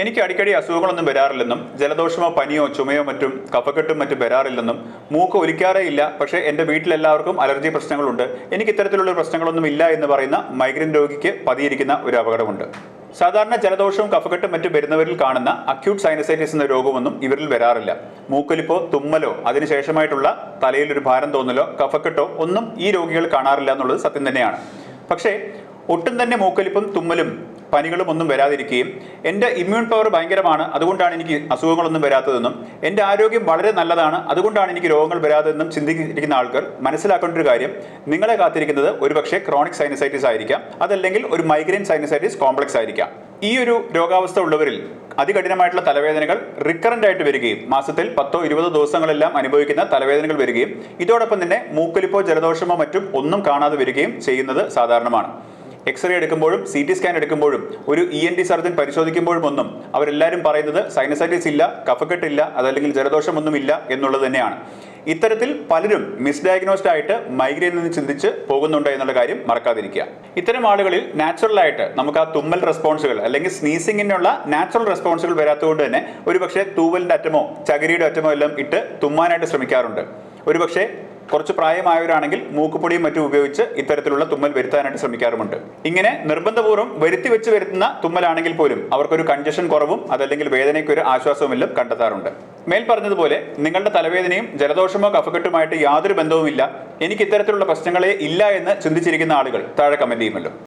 എനിക്ക് അടിക്കടി അസുഖങ്ങളൊന്നും വരാറില്ലെന്നും ജലദോഷമോ പനിയോ ചുമയോ മറ്റും കഫക്കെട്ടും മറ്റും വരാറില്ലെന്നും മൂക്ക് ഒലിക്കാറേ ഇല്ല പക്ഷേ എന്റെ വീട്ടിലെല്ലാവർക്കും അലർജി പ്രശ്നങ്ങളുണ്ട്. എനിക്ക് ഇത്തരത്തിലുള്ള പ്രശ്നങ്ങളൊന്നും ഇല്ല എന്ന് പറയുന്ന മൈഗ്രെയിൻ രോഗിക്ക് പതിയിരിക്കുന്ന ഒരു അപകടമുണ്ട്. സാധാരണ ജലദോഷവും കഫക്കെട്ടും മറ്റും വരുന്നവരിൽ കാണുന്ന അക്യൂട്ട് സൈനസൈറ്റിസ് എന്ന രോഗമൊന്നും ഇവരിൽ വരാറില്ല. മൂക്കൊലിപ്പോ തുമ്മലോ അതിനുശേഷമായിട്ടുള്ള തലയിൽ ഒരു ഭാരം തോന്നലോ കഫക്കെട്ടോ ഒന്നും ഈ രോഗികൾ കാണാറില്ല എന്നുള്ളത് സത്യം തന്നെയാണ്. പക്ഷേ ഒട്ടും തന്നെ മൂക്കലിപ്പും തുമ്മലും പനികളും ഒന്നും വരാതിരിക്കുകയും എന്റെ ഇമ്മ്യൂൺ പവർ ഭയങ്കരമാണ് അതുകൊണ്ടാണ് എനിക്ക് അസുഖങ്ങളൊന്നും വരാത്തതെന്നും എന്റെ ആരോഗ്യം വളരെ നല്ലതാണ് അതുകൊണ്ടാണ് എനിക്ക് രോഗങ്ങൾ വരാതെന്നും ചിന്തിക്കുന്ന ആൾക്കാർ മനസ്സിലാക്കേണ്ട ഒരു കാര്യം നിങ്ങളെ കാത്തിരിക്കുന്നത് ഒരുപക്ഷെ ക്രോണിക് സൈനസൈറ്റിസ് ആയിരിക്കാം അതല്ലെങ്കിൽ ഒരു മൈഗ്രെയിൻ സൈനസൈറ്റിസ് കോംപ്ലക്സ് ആയിരിക്കാം. ഈ ഒരു രോഗാവസ്ഥ ഉള്ളവരിൽ അതികഠിനമായിട്ടുള്ള തലവേദനകൾ റിക്കറന്റ് ആയിട്ട് വരികയും മാസത്തിൽ പത്തോ ഇരുപതോ ദിവസങ്ങളെല്ലാം അനുഭവിക്കുന്ന തലവേദനകൾ വരികയും ഇതോടൊപ്പം തന്നെ മൂക്കൊലിപ്പോ ജലദോഷമോ മറ്റും ഒന്നും കാണാതെ വരികയും ചെയ്യുന്നത് സാധാരണമാണ്. എക്സ്റേ എടുക്കുമ്പോഴും സി ടി സ്കാൻ എടുക്കുമ്പോഴും ഒരു ഇ എൻ ടി സർജൻ പരിശോധിക്കുമ്പോഴും ഒന്നും അവരെല്ലാവരും പറയുന്നത് സൈനസൈറ്റിസ് ഇല്ല കഫക്കെട്ടില്ല അതല്ലെങ്കിൽ ജലദോഷമൊന്നും ഇല്ല എന്നുള്ളത് തന്നെയാണ്. ഇത്തരത്തിൽ പലരും മിസ്ഡയഗ്നോസ്ഡ് ആയിട്ട് മൈഗ്രെയിൻ നിന്ന് ചിന്തിച്ച് പോകുന്നുണ്ട് എന്നുള്ള കാര്യം മറക്കാതിരിക്കുക. ഇത്തരം ആളുകളിൽ നാച്ചുറൽ ആയിട്ട് നമുക്ക് ആ തുമ്മൽ റെസ്പോൺസുകൾ അല്ലെങ്കിൽ സ്നീസിങ്ങിനുള്ള നാച്ചുറൽ റെസ്പോൺസുകൾ വരാത്തതുകൊണ്ട് തന്നെ ഒരുപക്ഷെ തൂവലിന്റെ അറ്റമോ ചകിരിയുടെ അറ്റമോ എല്ലാം ഇട്ട് തുമ്മാനായിട്ട് ശ്രമിക്കാറുണ്ട്. ഒരുപക്ഷെ കുറച്ച് പ്രായമായവരാണെങ്കിൽ മൂക്കുപൊടിയും മറ്റും ഉപയോഗിച്ച് ഇത്തരത്തിലുള്ള തുമ്മൽ വരുത്താനായിട്ട് ശ്രമിക്കാറുമുണ്ട്. ഇങ്ങനെ നിർബന്ധപൂർവം വരുത്തി വെച്ച് വരുത്തുന്ന തുമ്മലാണെങ്കിൽ പോലും അവർക്കൊരു കൺജഷൻ കുറവും അതല്ലെങ്കിൽ വേദനയ്ക്ക് ഒരു ആശ്വാസവുമെല്ലാം കണ്ടെത്താറുണ്ട്. മേൽ പറഞ്ഞതുപോലെ നിങ്ങളുടെ തലവേദനയും ജലദോഷമോ കഫക്കെട്ടുമായിട്ട് യാതൊരു ബന്ധവുമില്ല. എനിക്ക് ഇത്തരത്തിലുള്ള പ്രശ്നങ്ങളെ ഇല്ല എന്ന് ചിന്തിച്ചിരിക്കുന്ന ആളുകൾ താഴെ കമന്റ് ചെയ്യുമല്ലോ.